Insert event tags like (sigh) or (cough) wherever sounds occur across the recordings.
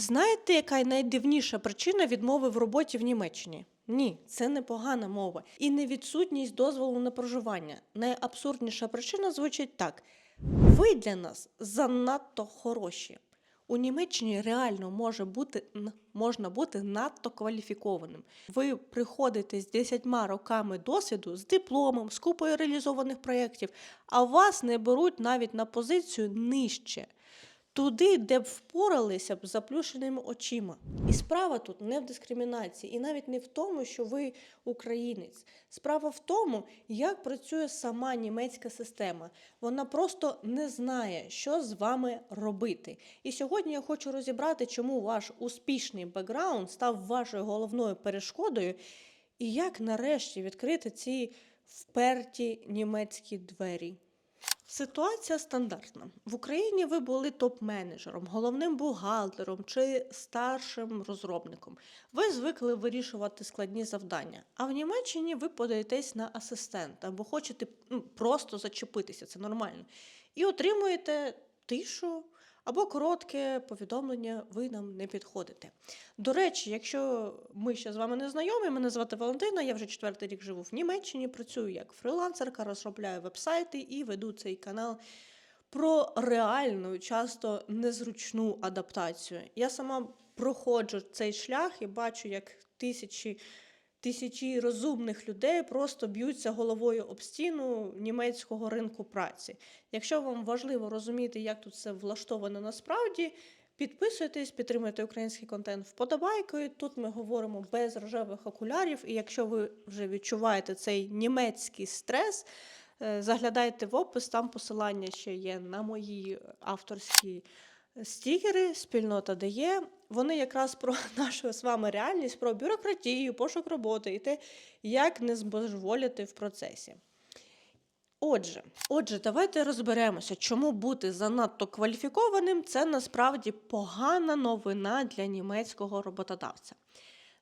Знаєте, яка найдивніша причина відмови в роботі в Німеччині? Ні, це не погана мова і не відсутність дозволу на проживання. Найабсурдніша причина звучить так: ви для нас занадто хороші. У Німеччині реально може бути можна бути надто кваліфікованим. Ви приходите з 10 роками досвіду, з дипломом, з купою реалізованих проєктів, а вас не беруть навіть на позицію нижче туди, де б впоралися б заплющеними очима. І справа тут не в дискримінації, і навіть не в тому, що ви українець. Справа в тому, як працює сама німецька система. Вона просто не знає, що з вами робити. І сьогодні я хочу розібрати, чому ваш успішний бекграунд став вашою головною перешкодою, і як нарешті відкрити ці вперті німецькі двері. Ситуація стандартна. В Україні ви були топ-менеджером, головним бухгалтером чи старшим розробником. Ви звикли вирішувати складні завдання. А в Німеччині ви подаєтесь на асистента або хочете ну, просто зачепитися, це нормально. І отримуєте тишу або коротке повідомлення, ви нам не підходите. До речі, якщо ми ще з вами не знайомі, мене звати Валентина, я вже четвертий рік живу в Німеччині, працюю як фрилансерка, розробляю вебсайти і веду цей канал про реальну, часто незручну адаптацію. Я сама проходжу цей шлях і бачу, як тисячі. Тисячі розумних людей просто б'ються головою об стіну німецького ринку праці. Якщо вам важливо розуміти, як тут все влаштовано насправді, підписуйтесь, підтримуйте український контент вподобайкою. Тут ми говоримо без рожевих окулярів. І якщо ви вже відчуваєте цей німецький стрес, е, заглядайте в опис, там посилання ще є на мої авторські стікери, спільнота дає. Вони якраз про (laughs) нашу з вами реальність, про бюрократію, пошук роботи і те, як не збожеволіти в процесі. Отже, отже, давайте розберемося, чому бути занадто кваліфікованим це насправді погана новина для німецького роботодавця.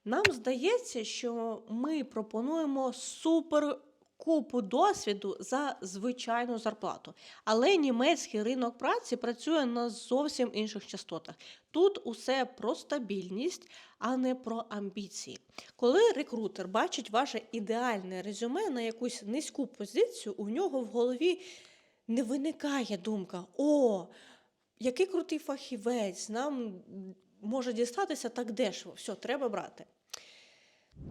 Нам здається, що ми пропонуємо супер купу досвіду за звичайну зарплату. Але німецький ринок праці працює на зовсім інших частотах. Тут усе про стабільність, а не про амбіції. Коли рекрутер бачить ваше ідеальне резюме на якусь низьку позицію, у нього в голові не виникає думка: о, який крутий фахівець, нам може дістатися так дешево, все, треба брати.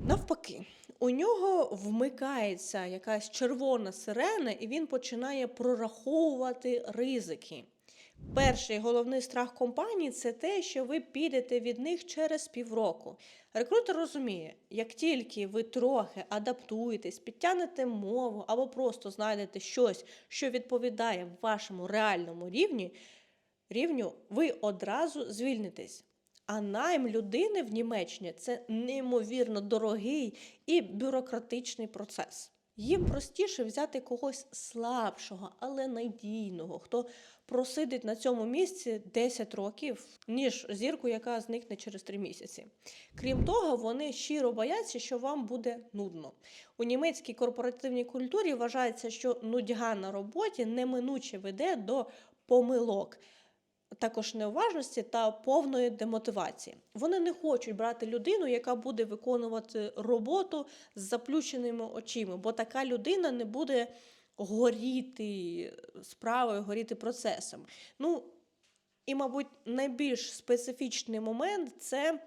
Навпаки, у нього вмикається якась червона сирена, і він починає прораховувати ризики. Перший головний страх компанії це те, що ви підете від них через півроку. Рекрутер розуміє, як тільки ви трохи адаптуєтесь, підтягнете мову або просто знайдете щось, що відповідає вашому реальному рівні, рівню, ви одразу звільнитесь. А найм людини в Німеччині це неймовірно дорогий і бюрократичний процес. Їм простіше взяти когось слабшого, але надійного, хто просидить на цьому місці 10 років, ніж зірку, яка зникне через 3 місяці. Крім того, вони щиро бояться, що вам буде нудно. У німецькій корпоративній культурі вважається, що нудьга на роботі неминуче веде до помилок також неуважності та повної демотивації. Вони не хочуть брати людину, яка буде виконувати роботу з заплющеними очима, бо така людина не буде горіти справою, горіти процесом. Ну, і, мабуть, найбільш специфічний момент це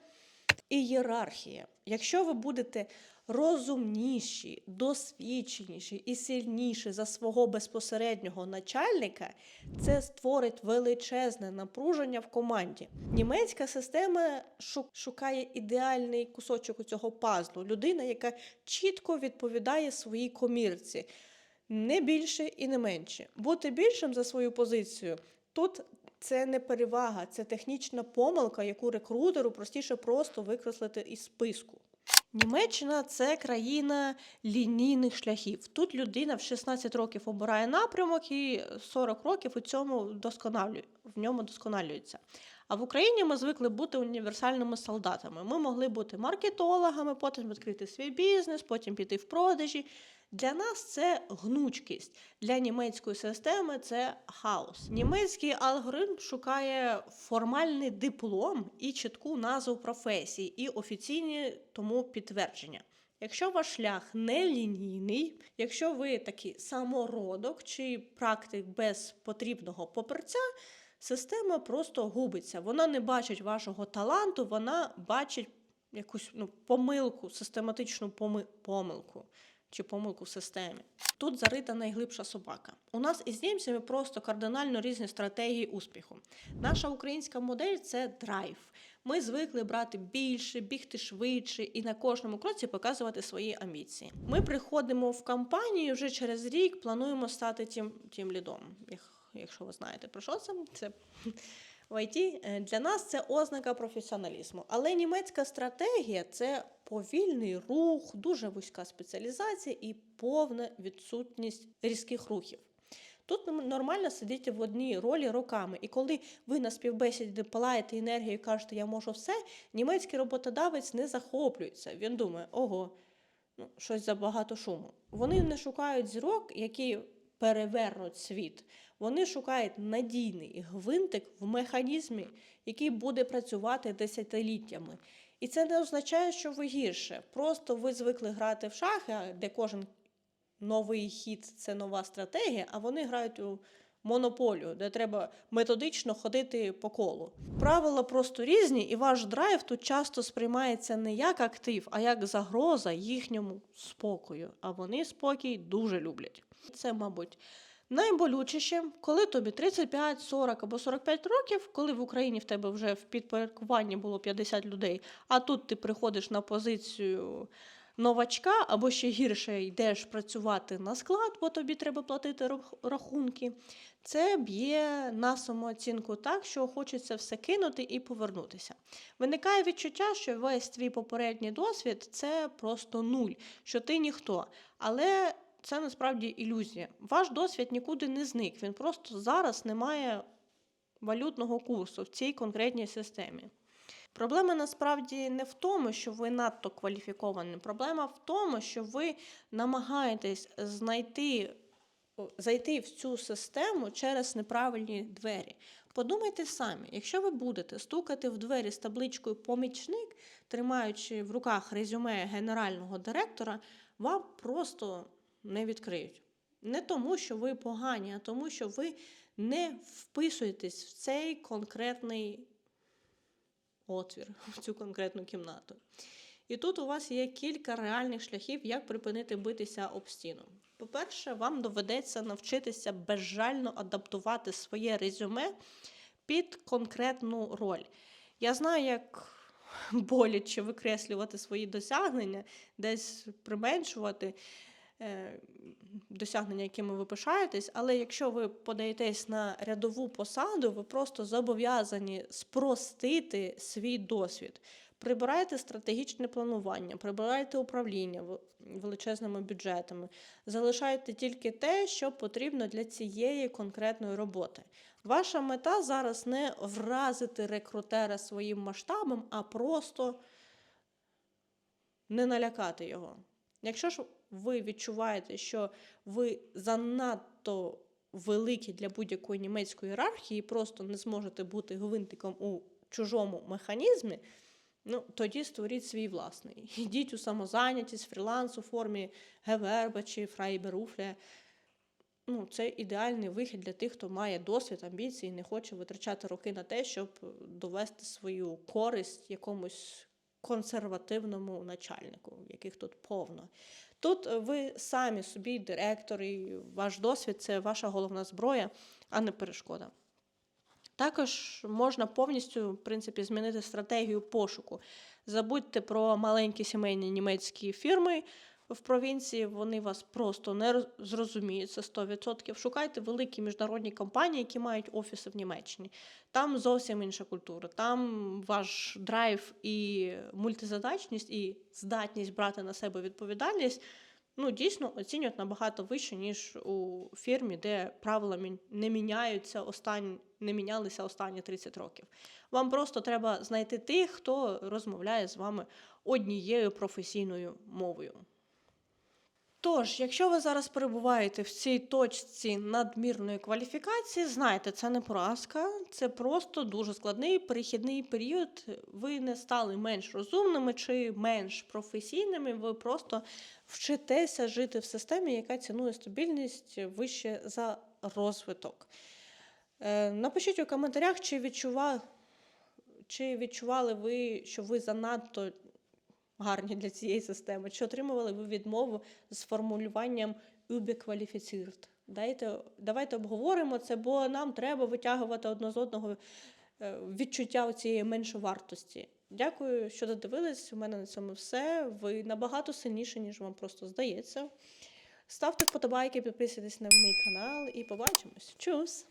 ієрархія. Якщо ви будете розумніші, досвідченіші і сильніші за свого безпосереднього начальника, це створить величезне напруження в команді. Німецька система шу- шукає ідеальний кусочок у цього пазлу. Людина, яка чітко відповідає своїй комірці. Не більше і не менше. Бути більшим за свою позицію тут це не перевага, це технічна помилка, яку рекрутеру простіше просто викреслити із списку. Німеччина це країна лінійних шляхів. Тут людина в 16 років обирає напрямок і 40 років у цьому досконалює, в ньому досконалюється. А в Україні ми звикли бути універсальними солдатами. Ми могли бути маркетологами, потім відкрити свій бізнес, потім піти в продажі. Для нас це гнучкість, для німецької системи це хаос. Німецький алгоритм шукає формальний диплом і чітку назву професії, і офіційні тому підтвердження. Якщо ваш шлях не лінійний, якщо ви такий самородок чи практик без потрібного поперця, система просто губиться. Вона не бачить вашого таланту, вона бачить якусь ну, помилку, систематичну помилку чи помилку в системі. Тут зарита найглибша собака. У нас із німцями просто кардинально різні стратегії успіху. Наша українська модель це драйв. Ми звикли брати більше, бігти швидше і на кожному кроці показувати свої амбіції. Ми приходимо в компанію вже через рік, плануємо стати тим, тим лідом. Якщо ви знаєте про що це, це в ІТ е, для нас це ознака професіоналізму. Але німецька стратегія це повільний рух, дуже вузька спеціалізація і повна відсутність різких рухів. Тут нормально сидіти в одній ролі роками. І коли ви на співбесіді палаєте енергію і кажете, я можу все, німецький роботодавець не захоплюється. Він думає, ого, ну, щось забагато шуму. Вони не шукають зірок, які перевернуть світ. Вони шукають надійний гвинтик в механізмі, який буде працювати десятиліттями. І це не означає, що ви гірше. Просто ви звикли грати в шахи, де кожен новий хід це нова стратегія, а вони грають у монополію, де треба методично ходити по колу. Правила просто різні, і ваш драйв тут часто сприймається не як актив, а як загроза їхньому спокою. А вони спокій дуже люблять. Це, мабуть, найболючіше, коли тобі 35, 40 або 45 років, коли в Україні в тебе вже в підпорядкуванні було 50 людей, а тут ти приходиш на позицію новачка, або ще гірше йдеш працювати на склад, бо тобі треба платити рахунки. Це б'є на самооцінку так, що хочеться все кинути і повернутися. Виникає відчуття, що весь твій попередній досвід це просто нуль, що ти ніхто. Але це насправді ілюзія. Ваш досвід нікуди не зник. Він просто зараз не має валютного курсу в цій конкретній системі. Проблема насправді не в тому, що ви надто кваліфіковані. Проблема в тому, що ви намагаєтесь знайти, зайти в цю систему через неправильні двері. Подумайте самі, якщо ви будете стукати в двері з табличкою помічник, тримаючи в руках резюме генерального директора, вам просто не відкриють. Не тому, що ви погані, а тому, що ви не вписуєтесь в цей конкретний отвір, в цю конкретну кімнату. І тут у вас є кілька реальних шляхів, як припинити битися об стіну. По-перше, вам доведеться навчитися безжально адаптувати своє резюме під конкретну роль. Я знаю, як боляче викреслювати свої досягнення, десь применшувати досягнення, якими ви пишаєтесь, але якщо ви подаєтесь на рядову посаду, ви просто зобов'язані спростити свій досвід. Прибирайте стратегічне планування, прибирайте управління величезними бюджетами, залишайте тільки те, що потрібно для цієї конкретної роботи. Ваша мета зараз не вразити рекрутера своїм масштабом, а просто не налякати його. Якщо ж ви відчуваєте, що ви занадто великі для будь-якої німецької ієрархії, просто не зможете бути гвинтиком у чужому механізмі, ну тоді створіть свій власний. (laughs) Йдіть у самозайнятість, фріланс у формі Геверба чи Фрайберуфля. Ну, це ідеальний вихід для тих, хто має досвід, амбіції і не хоче витрачати роки на те, щоб довести свою користь якомусь консервативному начальнику, яких тут повно. Тут е, ви самі собі директор, і ваш досвід це ваша головна зброя, а не перешкода. Також можна повністю, в принципі, змінити стратегію пошуку. Забудьте про маленькі сімейні німецькі фірми в провінції, вони вас просто не роз- зрозуміють, це 100%. Шукайте великі міжнародні компанії, які мають офіси в Німеччині. Там зовсім інша культура. Там ваш драйв і мультизадачність, і здатність брати на себе відповідальність ну, дійсно оцінюють набагато вище, ніж у фірмі, де правила не міняються останні, не мінялися останні 30 років. Вам просто треба знайти тих, хто розмовляє з вами однією професійною мовою. Тож, якщо ви зараз перебуваєте в цій точці надмірної кваліфікації, знайте, це не поразка, це просто дуже складний перехідний період. Ви не стали менш розумними чи менш професійними, ви просто вчитеся жити в системі, яка цінує стабільність вище за розвиток. Е, Напишіть у коментарях, чи відчува... чи відчували ви, що ви занадто гарні для цієї системи, чи отримували ви відмову з формулюванням «überqualifiziert». Дайте, давайте обговоримо це, бо нам треба витягувати одне з одного е, відчуття цієї меншовартості. Дякую, що додивились. У мене на цьому все. Ви набагато сильніші, ніж вам просто здається. Ставте вподобайки, підписуйтесь на мій канал і побачимось. Чус!